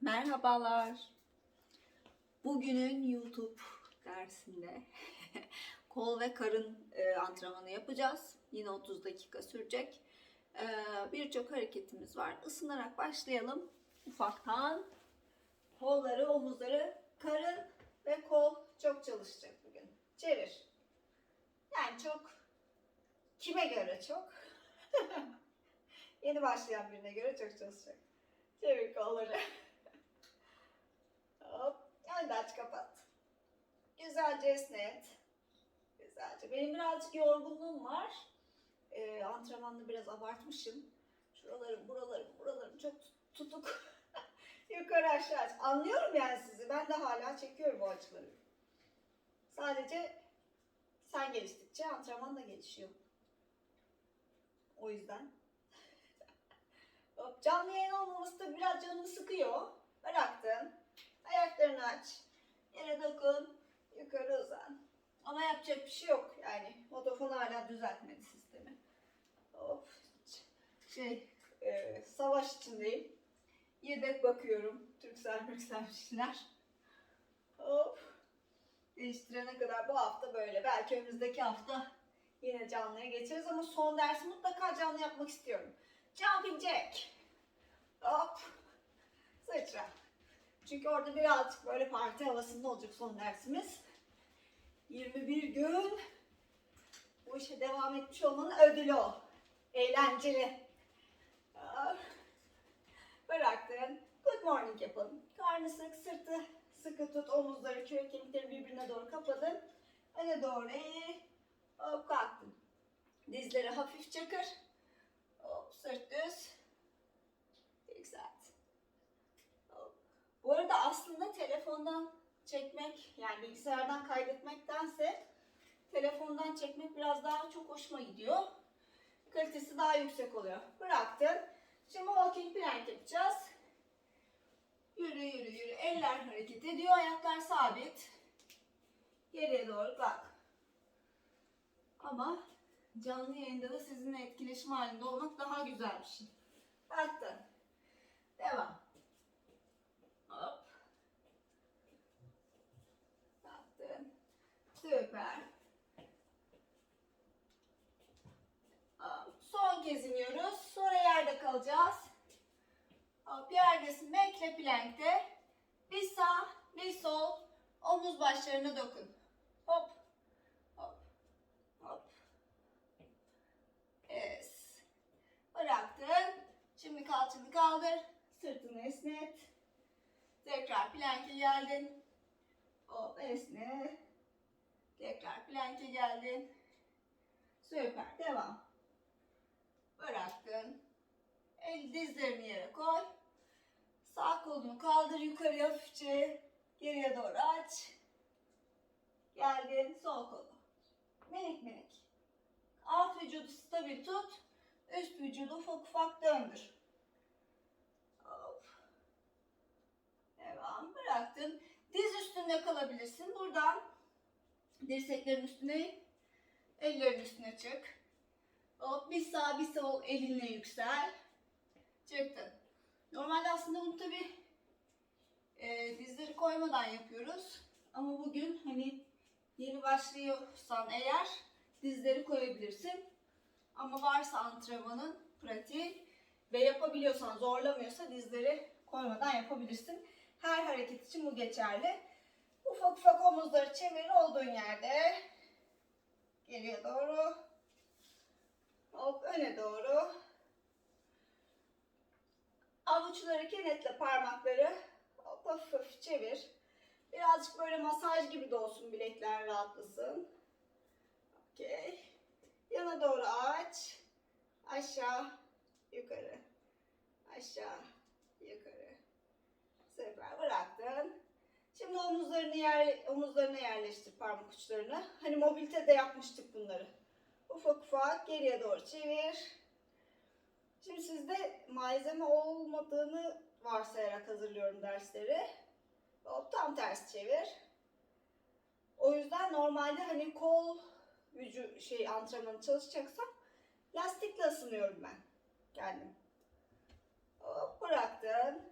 Merhabalar. Bugünün YouTube dersinde kol ve karın e, antrenmanı yapacağız. Yine 30 dakika sürecek. E, Birçok hareketimiz var. Isınarak başlayalım. Ufaktan kolları, omuzları, karın ve kol çok çalışacak bugün. Çevir. Yani çok kime göre çok? Yeni başlayan birine göre çok çalışacak. Çevir kolları. Hop. Hadi aç kapat. Güzelce esnet. Güzelce. Benim birazcık yorgunluğum var. Ee, antrenmanda biraz abartmışım. Şuralarım, buralarım, buralarım çok tutuk. Yukarı aşağı aç. Anlıyorum yani sizi. Ben de hala çekiyorum o açıları. Sadece sen geliştikçe antrenman da gelişiyor. O yüzden. Hop, canlı yayın olmaması da biraz canımı sıkıyor. Bıraktın. Ayaklarını aç. Yere dokun. Yukarı uzan. Ama yapacak bir şey yok. Yani Vodafone hala düzeltmedi sistemi. Hop. Şey, e, savaş içindeyim. Yedek bakıyorum. Türksel Türksel bir şeyler. Hop. Değiştirene kadar bu hafta böyle. Belki önümüzdeki hafta yine canlıya geçeriz ama son dersi mutlaka canlı yapmak istiyorum. Jumping Jack. Hop. Sıçra. Çünkü orada birazcık böyle parti havasında olacak son dersimiz. 21 gün bu işe devam etmiş olmanın ödülü o. Eğlenceli. Bıraktın. Good morning yapalım. Karnı sık, sırtı sıkı tut, omuzları, kürek kemikleri birbirine doğru kapadın. Öne doğru eğil. Hop kalktın. Dizleri hafifçe kır. Hop sırt düz. Yükselt. Bu arada aslında telefondan çekmek yani bilgisayardan kaydetmektense telefondan çekmek biraz daha çok hoşuma gidiyor. Kalitesi daha yüksek oluyor. Bıraktın. Şimdi walking plank yapacağız. Yürü yürü yürü. Eller hareket ediyor. Ayaklar sabit. Geriye doğru kalk. Ama canlı yayında da sizinle etkileşim halinde olmak daha güzel bir şey. Baktın. Devam. Hop. Baktın. Süper. Son kez iniyoruz. Sonra yerde kalacağız. Hop, yerdesin. Bekle plankte. Bir sağ, bir sol. Omuz başlarına dokun. Hop. Hop. Hop. Es. Bıraktın. Şimdi kalçanı kaldır. Sırtını esnet. Tekrar planke geldin. Hop esne. Tekrar planke geldin. Süper. Devam. Bıraktın. El dizlerini yere koy. Sağ kolunu kaldır yukarıya hafifçe. Geriye doğru aç. Geldin. Sol kolu. Minik minik. Alt vücudu stabil tut. Üst vücudu ufak ufak döndür. Hop. Devam. Bıraktın. Diz üstünde kalabilirsin. Buradan dirseklerin üstüne in. Ellerin üstüne çık. Hop bir sağ bir sol elinle yüksel. Çıktın. Normalde aslında bunu tabi e, dizleri koymadan yapıyoruz. Ama bugün hani yeni başlıyorsan eğer dizleri koyabilirsin. Ama varsa antrenmanın pratiği ve yapabiliyorsan zorlamıyorsa dizleri koymadan yapabilirsin. Her hareket için bu geçerli. Ufak ufak omuzları çevir olduğun yerde. Geriye doğru. Hop öne doğru. Avuçları kenetle parmakları. Hop hafif çevir. Birazcık böyle masaj gibi de olsun bilekler rahatlasın. Okey. Yana doğru aç. Aşağı, yukarı. Aşağı, yukarı. Süper. Bıraktın. Şimdi omuzlarını yer, omuzlarına yerleştir parmak uçlarını. Hani mobilitede yapmıştık bunları. Ufak ufak geriye doğru çevir. Şimdi sizde malzeme olmadığını varsayarak hazırlıyorum dersleri. Hop tam ters çevir. O yüzden normalde hani kol vücu şey antrenmanı çalışacaksam lastikle ısınıyorum ben kendim. Hop bıraktın.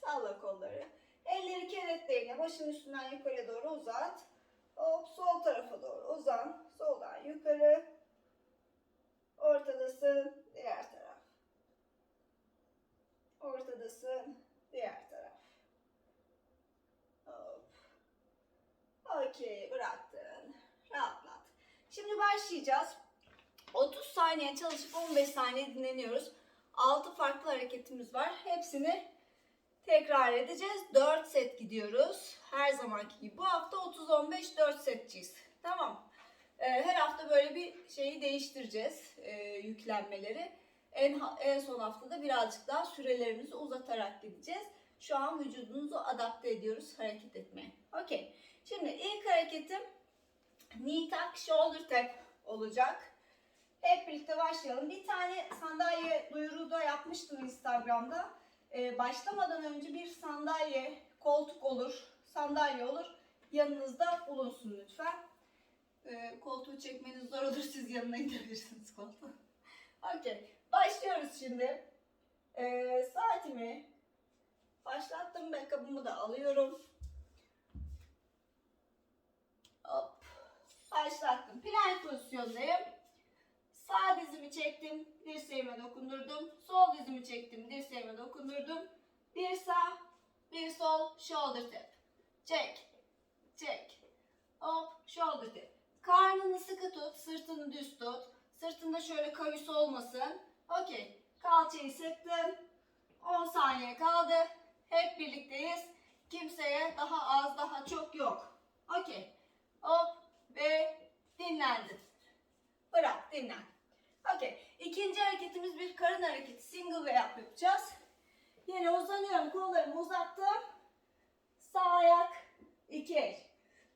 Salla kolları. Elleri kenetlerine başın üstünden yukarı doğru uzat. Hop sol tarafa doğru uzan. Soldan yukarı. Ortadasın. Diğer taraf. Ortadasın. Diğer taraf. Hop. Okey bıraktın. Rahatlat. Şimdi başlayacağız. 30 saniye çalışıp 15 saniye dinleniyoruz. 6 farklı hareketimiz var. Hepsini tekrar edeceğiz. 4 set gidiyoruz. Her zamanki gibi. Bu hafta 30-15 4 setçiyiz. Tamam. Ee, her hafta böyle bir şeyi değiştireceğiz. e, yüklenmeleri. En, en son haftada birazcık daha sürelerimizi uzatarak gideceğiz. Şu an vücudunuzu adapte ediyoruz hareket etmeye. Okey. Şimdi ilk hareketim knee tuck shoulder tap olacak. Hep birlikte başlayalım. Bir tane sandalye duyuruğu da yapmıştım Instagram'da. Ee, başlamadan önce bir sandalye, koltuk olur, sandalye olur. Yanınızda bulunsun lütfen. Ee, koltuğu çekmeniz zor olur. Siz yanına indirebilirsiniz koltuğu. Okey. Başlıyoruz şimdi. Ee, saatimi başlattım. Backup'ımı da alıyorum. Hop. Başlattım. Plank pozisyondayım. Sağ dizimi çektim, dirseğime dokundurdum. Sol dizimi çektim, dirseğime dokundurdum. Bir sağ, bir sol, shoulder tap. Çek, çek. Hop, shoulder tap. Karnını sıkı tut, sırtını düz tut. Sırtında şöyle kayısı olmasın. Okey. Kalçayı sıktım. 10 saniye kaldı. Hep birlikteyiz. Kimseye daha az, daha çok yok. Okey. Hop ve dinlendin. Bırak, dinlen. Okey. İkinci hareketimiz bir karın hareketi. Single ve yap yapacağız. Yine uzanıyorum. Kollarımı uzattım. Sağ ayak, iki el.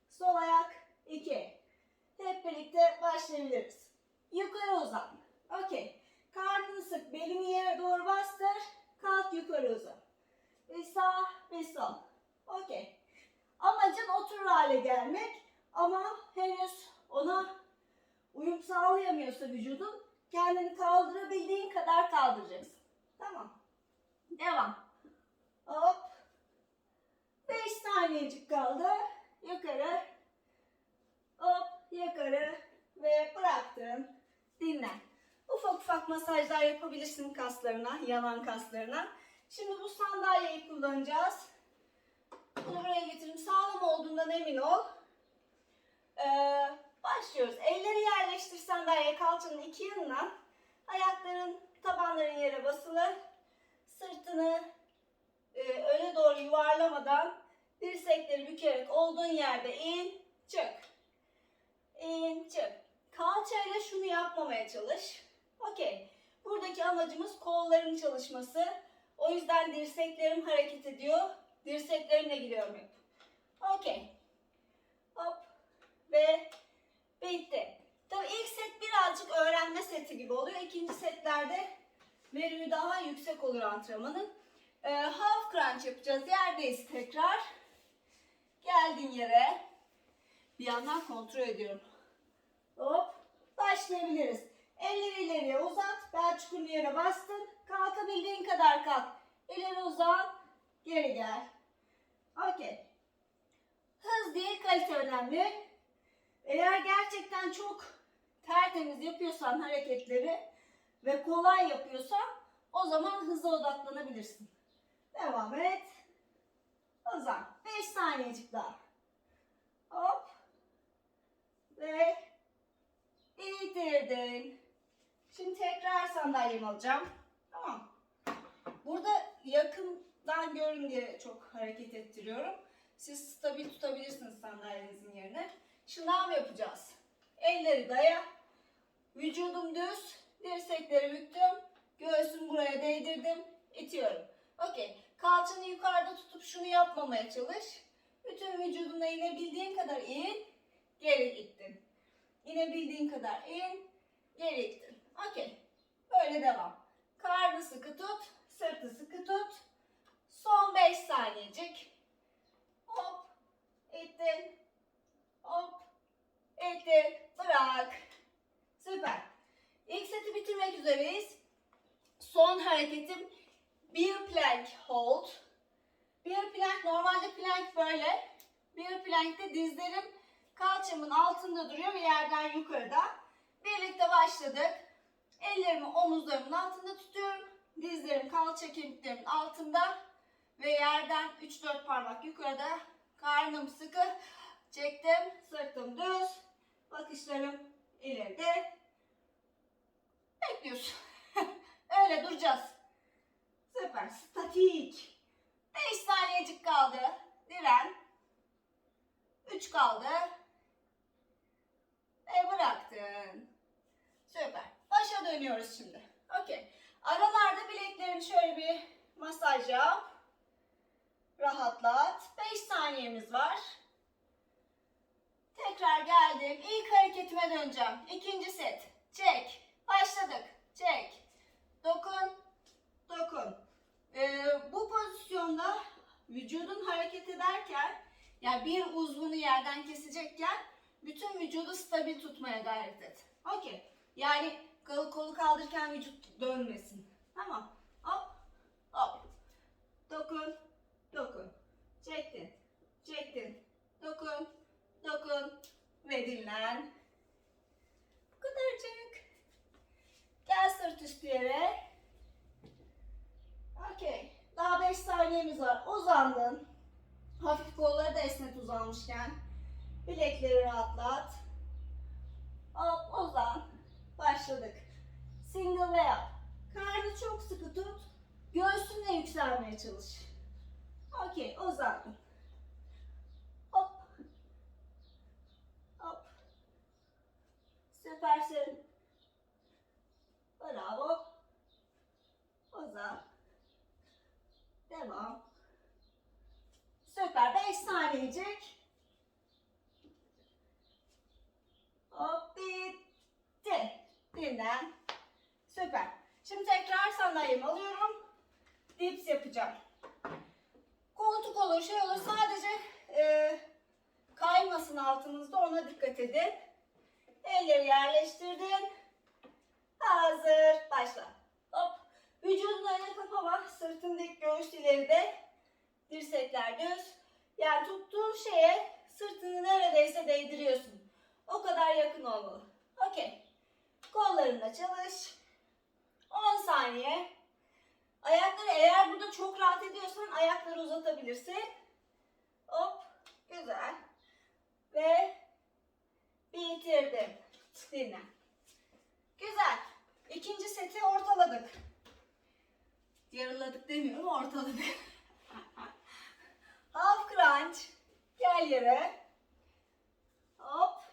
Sol ayak, iki el. Hep birlikte başlayabiliriz. Yukarı uzan. Okey. Karnını sık. Belini yere doğru bastır. Kalk yukarı uzan. Bir sağ, bir sol. Okey. Amacın oturur hale gelmek. Ama henüz ona uyum sağlayamıyorsa vücudun kendini kaldırabildiğin kadar kaldıracaksın. Tamam. Devam. Hop. 5 saniyecik kaldı. Yukarı. Hop yukarı ve bıraktın. Dinlen. Ufak ufak masajlar yapabilirsin kaslarına, yanan kaslarına. Şimdi bu sandalyeyi kullanacağız. Bunu buraya getireyim. Sağlam olduğundan emin ol. Ee, başlıyoruz. Elleri yerleştir sandalye kalçanın iki yanına. Ayakların, tabanların yere basılı. Sırtını e, öne doğru yuvarlamadan dirsekleri bükerek olduğun yerde in, çık. İn, çık. Kalçayla şunu yapmamaya çalış. Okey. Buradaki amacımız kolların çalışması. O yüzden dirseklerim hareket ediyor. Dirseklerimle gidiyorum hep. Okey. Hop. Ve bitti. Tabii ilk set birazcık öğrenme seti gibi oluyor. İkinci setlerde verimi daha yüksek olur antrenmanın. Ee, half crunch yapacağız. Yerdeyiz tekrar. Geldin yere. Bir yandan kontrol ediyorum. Hop. Başlayabiliriz. Elleri ileriye uzat. Bel çukurunu yere bastın. Kalkabildiğin kadar kalk. İleri uzat. Geri gel. Okey. Hız değil kalite önemli. Eğer gerçekten çok tertemiz yapıyorsan hareketleri ve kolay yapıyorsan o zaman hıza odaklanabilirsin. Devam et. Uzan. 5 saniyecik daha. Hop. Ve bitirdin. Şimdi tekrar sandalyemi alacağım. Tamam. Burada yakından görün diye çok hareket ettiriyorum. Siz stabil tutabilirsiniz sandalyenizin yerine. Şınav yapacağız. Elleri daya. Vücudum düz. Dirsekleri büktüm. Göğsümü buraya değdirdim. itiyorum. Okey. Kalçanı yukarıda tutup şunu yapmamaya çalış. Bütün vücuduna inebildiğin kadar in. Geri gittin. İnebildiğin kadar in. Geri gittin. Okey. Böyle devam. Karnı sıkı tut. Sırtı sıkı tut. Son 5 saniyecik. Hop. İttin. Hop. İttin. Bırak. Süper. İlk seti bitirmek üzereyiz. Son hareketim bir plank hold. Bir plank normalde plank böyle. Bir plankte dizlerim kalçamın altında duruyor ve yerden yukarıda. Birlikte başladık. Ellerimi omuzlarımın altında tutuyorum. Dizlerim kalça kemiklerimin altında ve yerden 3-4 parmak yukarıda. Karnım sıkı. Çektim. Sırtım düz. Bakışlarım ileride. Bekliyorsun. Öyle duracağız. Süper. Statik. 5 saniyecik kaldı. Diren. 3 kaldı. Ve bıraktın. Süper. Başa dönüyoruz şimdi. Okey. Aralarda bileklerini şöyle bir masaj yap. Rahatlat. 5 saniyemiz var. Tekrar geldim. İlk hareketime döneceğim. İkinci set. Çek. Başladık. Çek. Dokun. Dokun. Ee, bu pozisyonda vücudun hareket ederken yani bir uzvunu yerden kesecekken bütün vücudu stabil tutmaya gayret et. Okey. Yani kolu, kolu kaldırırken vücut dönmesin. Tamam. Hop. Hop. Dokun. Dokun. Çektin. Çektin. Dokun. Dokun. Ve dinlen. Bu kadarcık. Gel sırt üstü yere. Okey. Daha 5 saniyemiz var. Uzandın. Hafif kolları da esnet uzanmışken. Bilekleri rahatlat. Hop uzan. Başladık. Single ve yap. Karnı çok sıkı tut. Göğsünle yükselmeye çalış. Okey uzandın. Hop. Hop. Süpersin. Bravo. Uzan. Devam. Süper. 5 saniyecik. Hop bitti. Dinlen. Süper. Şimdi tekrar sandalyemi alıyorum. Dips yapacağım. Koltuk olur şey olur sadece e, kaymasın altınızda ona dikkat edin. Elleri yerleştirdin. Hazır. Başla. Hop. Vücudun önüne kapama. Sırtın dik, göğüs ileride. Dirsekler düz. Yani tuttuğun şeye sırtını neredeyse değdiriyorsun. O kadar yakın olmalı. Okey. Kollarınla çalış. 10 saniye. Ayakları eğer burada çok rahat ediyorsan ayakları uzatabilirsin. Hop. Güzel. Ve bitirdim. Dinlen. Güzel. İkinci seti ortaladık. Yarıladık demiyorum, ortaladık. Half crunch. Gel yere. Hop.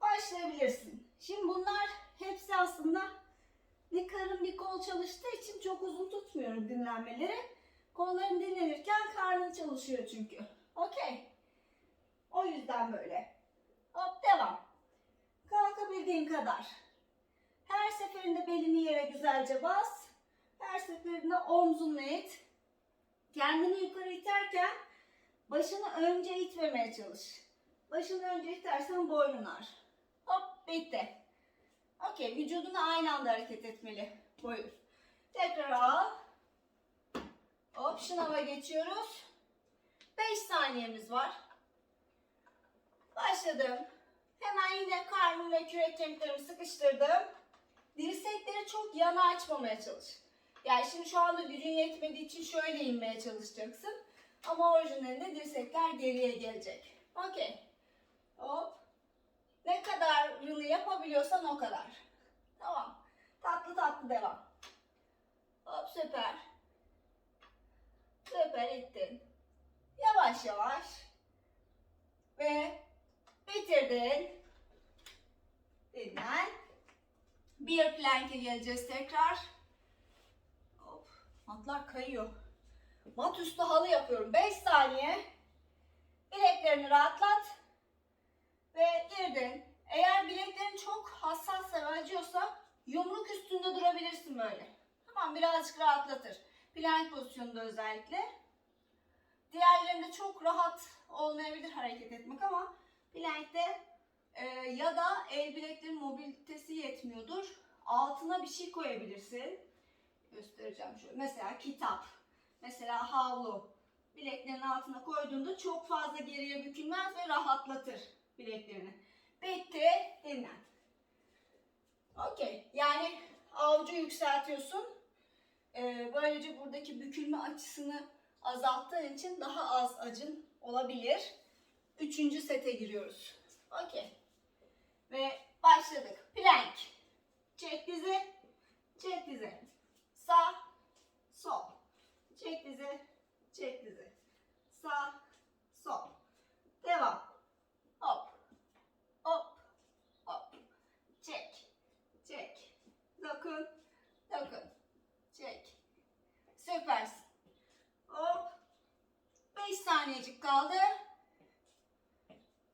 Başlayabilirsin. Şimdi bunlar hepsi aslında bir karın bir kol çalıştığı için çok uzun tutmuyorum dinlenmeleri. Kolların dinlenirken karnın çalışıyor çünkü. Okey. O yüzden böyle. Hop devam. Kalkabildiğin kadar. Her seferinde belini yere güzelce bas. Her seferinde omzunla it. Kendini yukarı iterken başını önce itmemeye çalış. Başını önce itersen boynun ağrır. Hop bitti. Okey vücuduna aynı anda hareket etmeli. Buyur. Tekrar al. Hop şınava geçiyoruz. 5 saniyemiz var. Başladım. Hemen yine karnım ve kürek kemiklerimi sıkıştırdım. Dirsekleri çok yana açmamaya çalış. Yani şimdi şu anda gücün yetmediği için şöyle inmeye çalışacaksın. Ama orijinalinde dirsekler geriye gelecek. Okey. Hop. Ne kadarını yapabiliyorsan o kadar. Tamam. Tatlı tatlı devam. Hop süper. Süper ettin. Yavaş yavaş. Ve bitirdin. Dinlen. Bir plank'e geleceğiz tekrar. Matlar kayıyor. Mat üstü halı yapıyorum. 5 saniye. Bileklerini rahatlat. Ve girdin. Eğer bileklerin çok hassas ve acıyorsa yumruk üstünde durabilirsin böyle. Tamam birazcık rahatlatır. Plank pozisyonunda özellikle. Diğerlerinde çok rahat olmayabilir hareket etmek ama plankte e, ya da el bileklerin mobilitesi yetmiyordur. Altına bir şey koyabilirsin. Göstereceğim şöyle. Mesela kitap. Mesela havlu bileklerin altına koyduğunda çok fazla geriye bükülmez ve rahatlatır bileklerini. Bitti, dinlen. Okey. Yani avucu yükseltiyorsun. Ee, böylece buradaki bükülme açısını azalttığın için daha az acın olabilir. Üçüncü sete giriyoruz. Okey. Ve başladık. Plank. Çek dizi. Çek dizi. Sağ. Sol. Çek dizi. Çek dizi. Sağ. Sol. Devam. Hop. Hop. Hop. Çek. Çek. Dokun. Dokun. Çek. Süpersin. Hop. 5 saniyecik kaldı.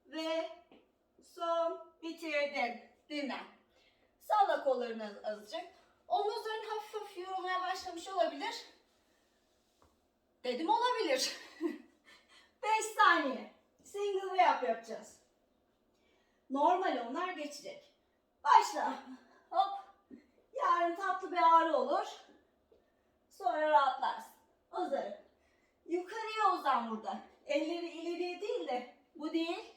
Ve son bitirdin. Dinlen. Salla kollarını azıcık. Omuzların hafif hafif yorulmaya başlamış olabilir. Dedim olabilir. 5 saniye. Single ve yap yapacağız. Normal onlar geçecek. Başla. Hop. Yarın tatlı bir ağrı olur. Sonra rahatlarsın. Uzarım. Yukarıya uzan burada. Elleri ileriye değil de bu değil.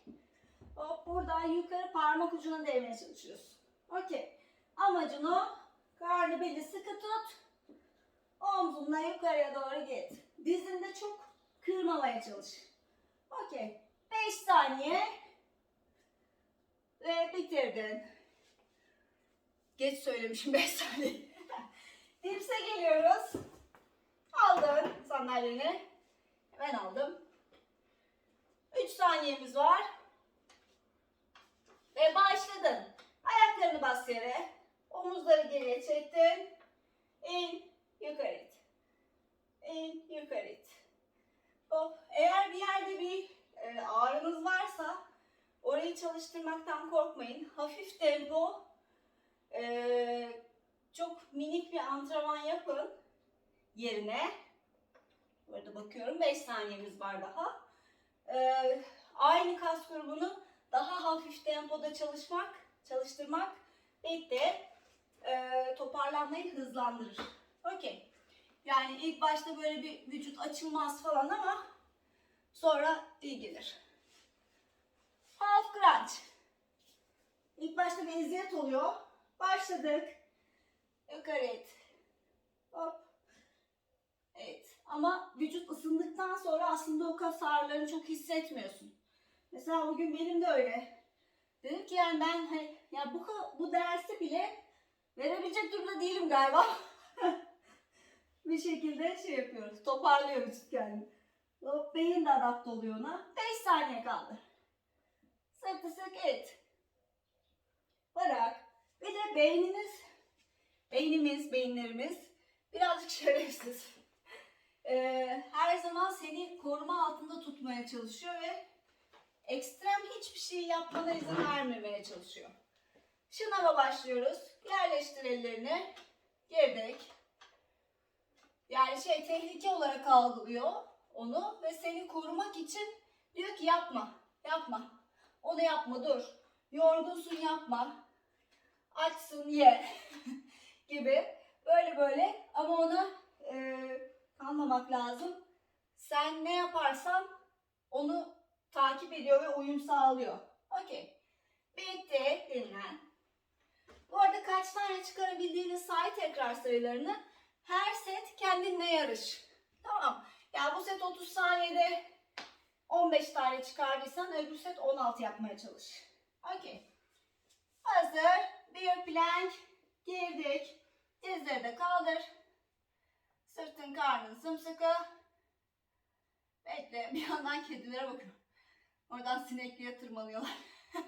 Hop buradan yukarı parmak ucuna değmeye çalışıyorsun. Okey. Amacın o. Karnı beli sıkı tut. Omzunla yukarıya doğru git. Dizinde çok kırmamaya çalış. Okey. 5 saniye. Ve bitirdin. Geç söylemişim 5 saniye. Dipse geliyoruz. Aldın sandalyeni. Ben aldım. 3 saniyemiz var. Ve başladın. Ayaklarını bas yere. Omuzları geriye çektin. İn, yukarı it. İn, yukarı it. Hop. Eğer bir yerde bir e, ağrınız varsa orayı çalıştırmaktan korkmayın. Hafif tempo, e, çok minik bir antrenman yapın yerine. Burada bakıyorum 5 saniyemiz var daha. E, aynı kas grubunu daha hafif tempoda çalışmak, çalıştırmak bitti. E, toparlanmayı hızlandırır. Okey. Yani ilk başta böyle bir vücut açılmaz falan ama sonra iyi gelir. Half crunch. İlk başta bir eziyet oluyor. Başladık. Yukarı it. Hop. Evet. Ama vücut ısındıktan sonra aslında o kas ağrılarını çok hissetmiyorsun. Mesela bugün benim de öyle. Dedim ki yani ben hani ya bu bu dersi bile verebilecek durumda değilim galiba. bir şekilde şey yapıyoruz. Toparlıyor vücut kendini. Hop, beyin de adapte oluyor ona. 5 saniye kaldı. Sırtı sık et. Bırak. Bir de beyniniz, beynimiz, beyinlerimiz birazcık şerefsiz. Ee, her zaman seni koruma altında tutmaya çalışıyor ve ekstrem hiçbir şey yapmana izin vermemeye çalışıyor. Şınava başlıyoruz. Yerleştir ellerini. Girdik. Yani şey tehlike olarak algılıyor onu ve seni korumak için diyor ki yapma, yapma. Onu yapma dur. Yorgunsun yapma. Açsın ye gibi. Böyle böyle ama ona e, kanmamak lazım. Sen ne yaparsan onu takip ediyor ve uyum sağlıyor. Okey. Bitti. Dinlen. Bu arada kaç tane çıkarabildiğini say tekrar sayılarını. Her set kendinle yarış. Tamam. Ya bu set 30 saniyede 15 tane çıkardıysan öbür set 16 yapmaya çalış. Okey. Hazır. Bir plank. Girdik. Dizleri de kaldır. Sırtın karnın sımsıkı. Bekle. Bir yandan kedilere bakıyorum. Oradan sinekliğe tırmanıyorlar.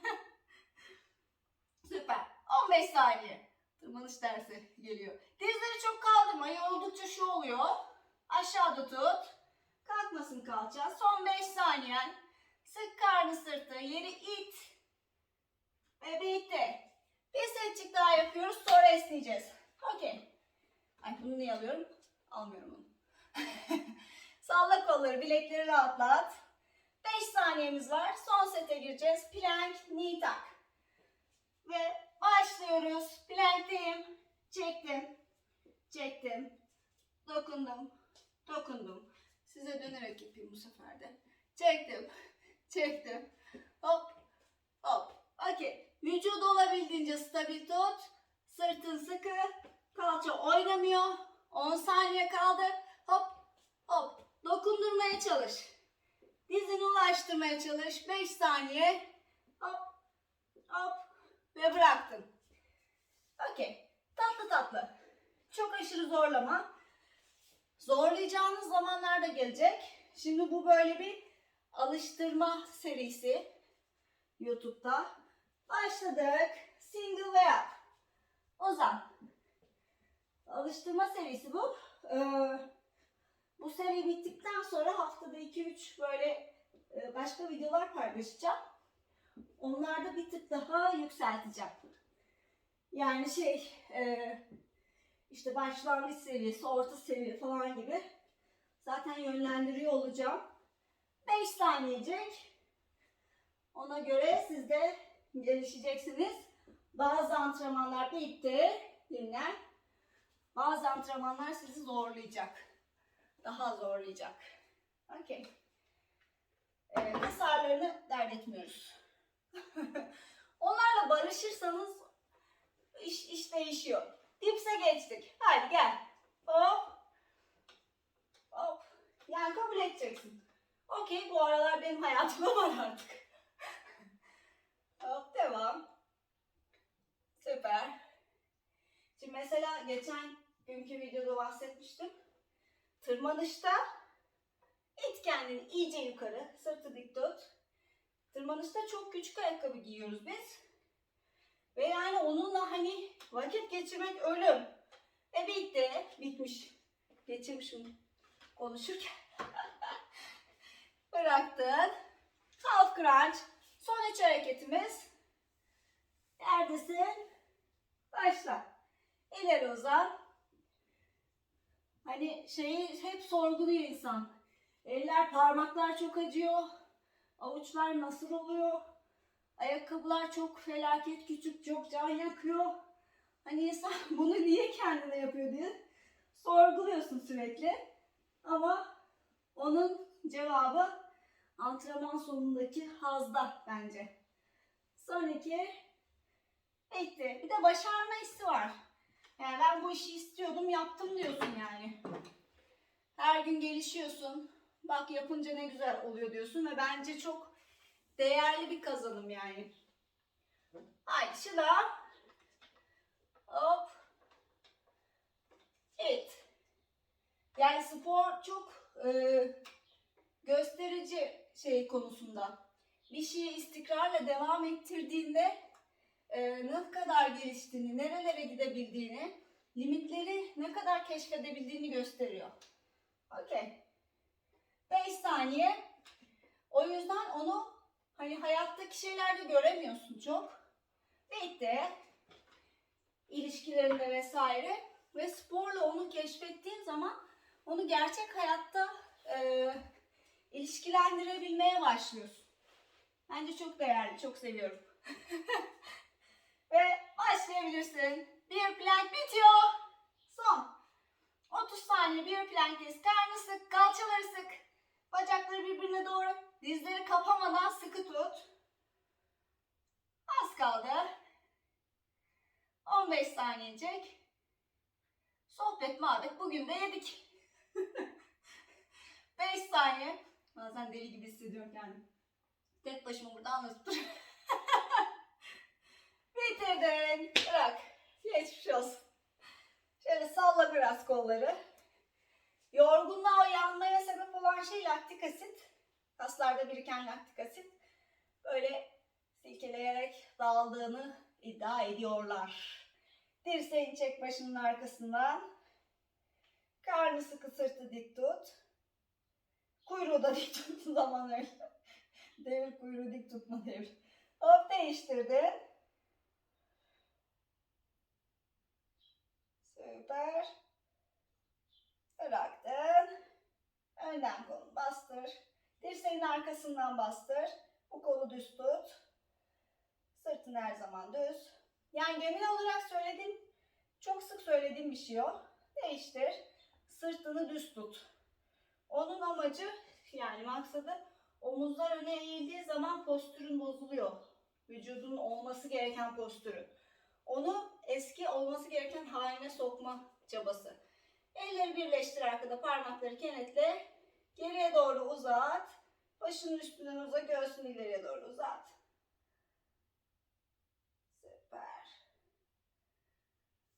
Süper. 15 saniye. Tırmanış dersi geliyor. Dizleri çok kaldırma. Yoruldukça şu oluyor. Aşağıda tut. Kalkmasın kalça. Son 5 saniyen. Sık karnı sırtı. Yeri it. Ve bitti. Bir setçik daha yapıyoruz. Sonra esneyeceğiz. Okey. Ay bunu niye alıyorum? Almıyorum onu. Salla kolları. Bilekleri rahatlat. 5 saniyemiz var. Son sete gireceğiz. Plank, knee tuck. Ve başlıyoruz. Plankteyim. Çektim. Çektim. Dokundum. Dokundum. Size dönerek yapayım bu sefer de. Çektim. Çektim. Hop. Hop. Okey. Vücudu olabildiğince stabil tut. Sırtın sıkı. Kalça oynamıyor. 10 saniye kaldı. Hop. Hop. Dokundurmaya çalış. Dizini ulaştırmaya çalış. 5 saniye. Hop. Hop. Ve bıraktım. Okey. Tatlı tatlı. Çok aşırı zorlama. Zorlayacağınız zamanlar da gelecek. Şimdi bu böyle bir alıştırma serisi. YouTube'da. Başladık. Single ve up. Ozan. Alıştırma serisi bu. Ee, bu seri bittikten sonra haftada 2-3 böyle e, başka videolar paylaşacağım. Onlarda bir tık daha yükselteceğim. Yani şey e, işte başlangıç seviyesi, orta seviye falan gibi zaten yönlendiriyor olacağım. 5 saniyecek. Ona göre siz de gelişeceksiniz. Bazı antrenmanlar bitti. Dinlen. Bazı antrenmanlar sizi zorlayacak. Daha zorlayacak. Okey. Kas ağrılarını dert etmiyoruz. Onlarla barışırsanız iş, iş değişiyor. Dipse geçtik. Hadi gel. Hop. Hop. Yani kabul edeceksin. Okey bu aralar benim hayatımda var artık. Hop devam. Süper. Şimdi mesela geçen günkü videoda bahsetmiştim. Tırmanışta it kendini iyice yukarı. Sırtı dik tut. Tırmanışta çok küçük ayakkabı giyiyoruz biz. Ve yani onunla hani vakit geçirmek ölüm. E bitti. Bitmiş. Geçirmişim konuşurken. Bıraktın. Half crunch. Son üç hareketimiz. Neredesin? Başla. İleri uzan. Hani şeyi hep sorguluyor insan. Eller, parmaklar çok acıyor. Avuçlar nasıl oluyor? Ayakkabılar çok felaket küçük, çok can yakıyor. Hani insan bunu niye kendine yapıyor diye sorguluyorsun sürekli. Ama onun cevabı antrenman sonundaki hazda bence. Son iki. Bitti. Bir de başarma hissi var. Yani ben bu işi istiyordum, yaptım diyorsun yani. Her gün gelişiyorsun. Bak yapınca ne güzel oluyor diyorsun ve bence çok değerli bir kazanım yani. Haydi şurada. Hop. Evet. Yani spor çok e, gösterici şey konusunda. Bir şeyi istikrarla devam ettirdiğinde e, ne kadar geliştiğini, nerelere gidebildiğini, limitleri ne kadar keşfedebildiğini gösteriyor. Okey. 5 saniye. O yüzden onu hani hayattaki şeylerde göremiyorsun çok. Bitti. İlişkilerinde vesaire. Ve sporla onu keşfettiğin zaman onu gerçek hayatta e, ilişkilendirebilmeye başlıyorsun. Bence çok değerli, çok seviyorum. Ve başlayabilirsin. Bir plank bitiyor. Son. 30 saniye bir plankteyiz. Karnı sık, kalçaları sık. Bacakları birbirine doğru. Dizleri kapamadan sıkı tut. Az kaldı. 15 saniyecek. Sohbet muhabbet bugün de yedik. 5 saniye. Bazen deli gibi hissediyorum kendimi. Tek başıma burada anlatıp. Bitirdin. Bırak. Geçmiş olsun. Şöyle salla biraz kolları. Yorgunluğa uyanmaya sebep olan şey laktik asit. Kaslarda biriken laktik asit. Böyle silkeleyerek dağıldığını iddia ediyorlar. Dirseğini çek başının arkasından. Karnı sıkı sırtı dik tut. Kuyruğu da dik tut zaman öyle. Devir kuyruğu dik tutma devir. Hop değiştirdin. Süper. Bıraktın. Önden kolunu bastır. Dirseğin arkasından bastır. Bu kolu düz tut. Sırtın her zaman düz. Yani genel olarak söylediğim, çok sık söylediğim bir şey o. Değiştir. Sırtını düz tut. Onun amacı yani maksadı omuzlar öne eğildiği zaman postürün bozuluyor. Vücudun olması gereken postürü. Onu eski olması gereken haline sokma çabası. Elleri birleştir arkada parmakları kenetle. Geriye doğru uzat. Başının üstünden uza, göğsünü ileriye doğru uzat. Süper.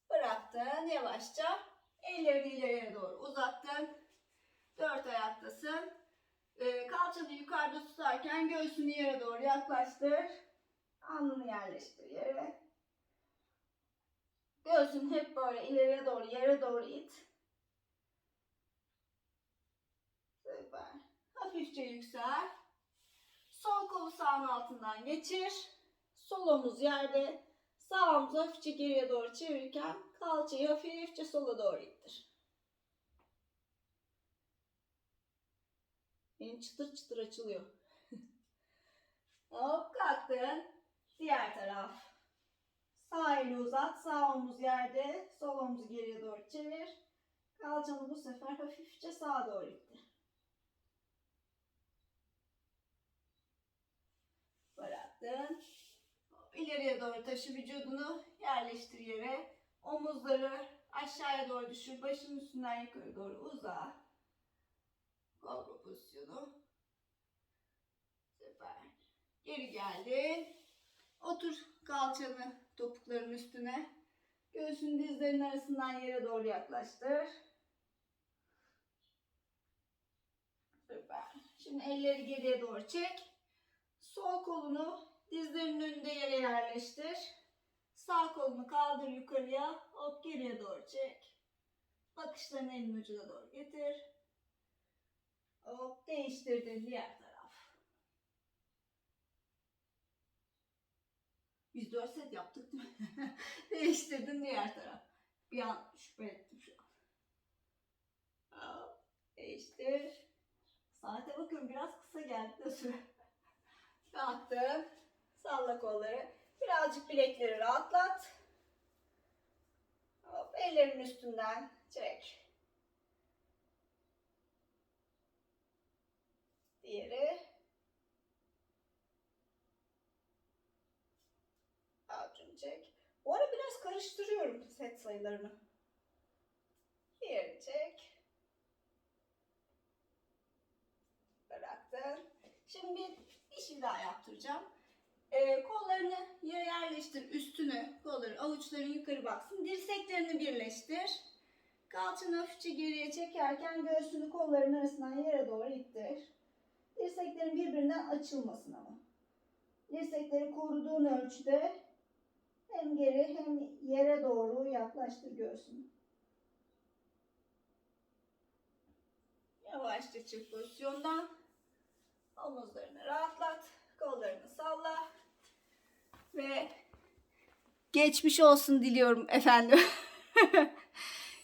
Bıraktın yavaşça. Ellerini ileriye doğru uzattın. Dört ayaktasın. Ee, kalçanı yukarıda tutarken göğsünü yere doğru yaklaştır. Alnını yerleştir yere. Göğsün hep böyle ileriye doğru, yere doğru it. Süper. Hafifçe yüksel. Sol kolu sağın altından geçir. Sol omuz yerde. Sağ omuzu hafifçe geriye doğru çevirirken kalçayı hafifçe sola doğru ittir. Benim çıtır çıtır açılıyor. Hop kalktın. Diğer taraf. Sağ eli uzat. Sağ omuz yerde. Sol omuzu geriye doğru çevir. Kalçanı bu sefer hafifçe sağa doğru ittir. Bıraktın. İleriye doğru taşı vücudunu yerleştir yere. Omuzları aşağıya doğru düşür. Başın üstünden yukarı doğru uza. Kobra pozisyonu. Süper. Geri geldin. Otur kalçanı topukların üstüne. Göğsün dizlerin arasından yere doğru yaklaştır. Süper. Şimdi elleri geriye doğru çek. Sol kolunu dizlerinin önünde yere yerleştir. Sağ kolunu kaldır yukarıya. Hop geriye doğru çek. Bakışlarını elin ucuna doğru getir. Hop değiştirdin diğer taraf. Biz 4 set yaptık değil mi? Değiştirdin diğer taraf. Bir an şüphe ettim şu an. Hop, değiştir. Saate bakıyorum biraz kısa geldi de süre. Kalktın. Salla kolları. Birazcık bilekleri rahatlat. Hop, ellerin üstünden çek. Diğeri. Avucunu çek. Bu ara biraz karıştırıyorum set sayılarını. Diğerini çek. Bıraktın. Şimdi şey daha yaptıracağım. Ee, kollarını yerleştir üstünü, kolları, avuçların yukarı baksın. Dirseklerini birleştir. Kalçanı hafifçe geriye çekerken göğsünü kolların arasından yere doğru ittir. Dirseklerin birbirinden açılmasın ama. Dirsekleri koruduğun ölçüde hem geri hem yere doğru yaklaştır göğsünü. Yavaşça çık pozisyondan. Omuzlarını rahatlat. Kollarını salla. Ve geçmiş olsun diliyorum efendim.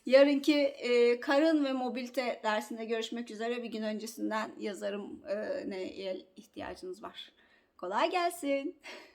Yarınki e, karın ve mobilite dersinde görüşmek üzere. Bir gün öncesinden yazarım e, neye ihtiyacınız var. Kolay gelsin.